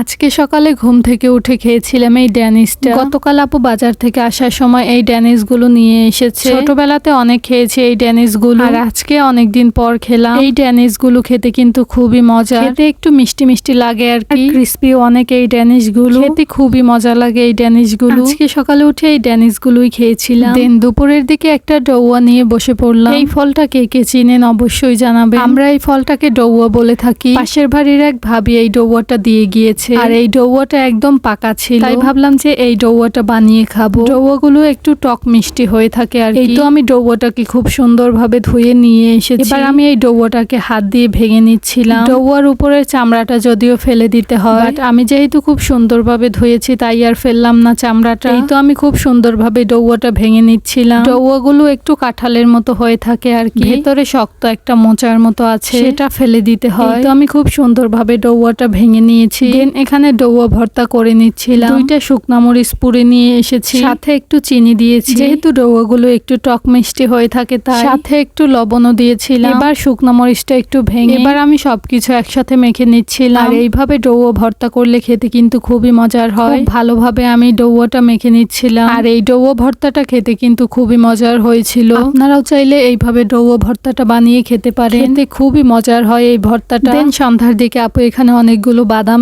আজকে সকালে ঘুম থেকে উঠে খেয়েছিলাম এই ড্যানিসটা গতকাল আপু বাজার থেকে আসার সময় এই ড্যানিসগুলো নিয়ে এসেছে। ছোটবেলাতে অনেক খেয়েছি এই ড্যানিসগুলো আর আজকে অনেকদিন পর খেলাম। এই ড্যানিসগুলো খেতে কিন্তু খুবই মজা। খেতে একটু মিষ্টি মিষ্টি লাগে আর কি। ক্রিস্পি অনেক এই ড্যানিসগুলো খেতে খুবই মজা লাগে এই ড্যানিসগুলো আজকে সকালে উঠে এই ড্যানিস গুলোই খেয়েছিলাম। দেন দুপুরের দিকে একটা ডৌয়া নিয়ে বসে পড়লাম। এই ফলটা কে কে চিনেন অবশ্যই জানাবে আমরা এই ফলটাকে ডৌয়া বলে থাকি। পাশের বাড়ির এক ভাবি এই ডৌয়াটা দিয়ে গিয়েছে। আর এই ডৌয়াটা একদম পাকা ছিল। তাই ভাবলাম যে এই ডৌয়াটা বানিয়ে খাব। ডৌয়াগুলো একটু টক মিষ্টি হয়ে থাকে আর এই তো আমি ডৌয়াটাকে খুব সুন্দরভাবে ধুয়ে নিয়ে এসেছি। এবার আমি এই ডৌয়াটাকে হাত দিয়ে ভেঙে নিচ্ছিলাম। ডৌয়ার উপরের চামড়াটা যদিও ফেলে দিতে হয়। বাট আমি যেহেতু খুব সুন্দরভাবে ধুয়েছি তাই আর ফেললাম না চামড়াটা। এই তো আমি খুব সুন্দরভাবে ডৌয়াটা ভেঙে নিচ্ছিলাম। ডৌয়াগুলো একটু কাঁঠালের মতো হয়ে থাকে আর কি। ভেতরে শক্ত একটা মোচার মতো আছে। সেটা ফেলে দিতে হয়। তো আমি খুব সুন্দরভাবে ডৌয়াটা ভেঙে নিয়েছি। দেন এখানে ডৌয়া ভর্তা করে নিচ্ছিলাম। দুইটা শুকনো মরিচ পুড়ে নিয়ে এসেছি। সাথে একটু চিনি দিয়েছি। যেহেতু ডৌয়াগুলো একটু টক মিষ্টি হয়ে থাকে তাই। সাথে একটু লবণও দিয়েছিলাম। এবার শুকনো মরিচটা একটু ভেঙে এবার আমি সবকিছু একসাথে মেখে নিচ্ছিলাম। আর এইভাবে ডৌয়া ভর্তা করলে খেতে কিন্তু খুবই মজার হয়। ভালোভাবে আমি ডৌয়াটা মেখে নিচ্ছিলাম। আর এই ডৌয়া ভর্তাটা খেতে কিন্তু খুবই মজার হয়েছিল। আপনারাও চাইলে এইভাবে ডৌয়া ভর্তাটা বানিয়ে খেতে পারেন। খেতে খুবই মজার হয় এই ভর্তাটা। দেন সন্ধ্যার দিকে আপু এখানে অনেকগুলো বাদাম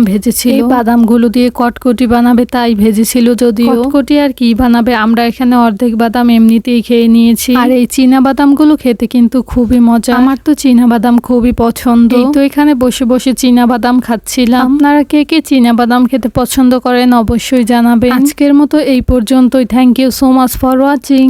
ভেজেছিল। এই বাদামগুলো দিয়ে কটকটি বানাবে তাই ভেজেছিল যদিও। কটকটি আর কি বানাবে? আমরা এখানে অর্ধেক বাদাম এমনিতেই খেয়ে নিয়েছি। আর এই চীনা বাদামগুলো খেতে কিন্তু খুবই মজা আমার তো চীনা বাদাম খুবই পছন্দ। তো এখানে বসে বসে চীনা বাদাম খাচ্ছিলাম। আপনারা কে কে চীনা বাদাম খেতে পছন্দ করেন অবশ্যই জানাবেন। আজকের মতো এই পর্যন্তই। Thank you so much for watching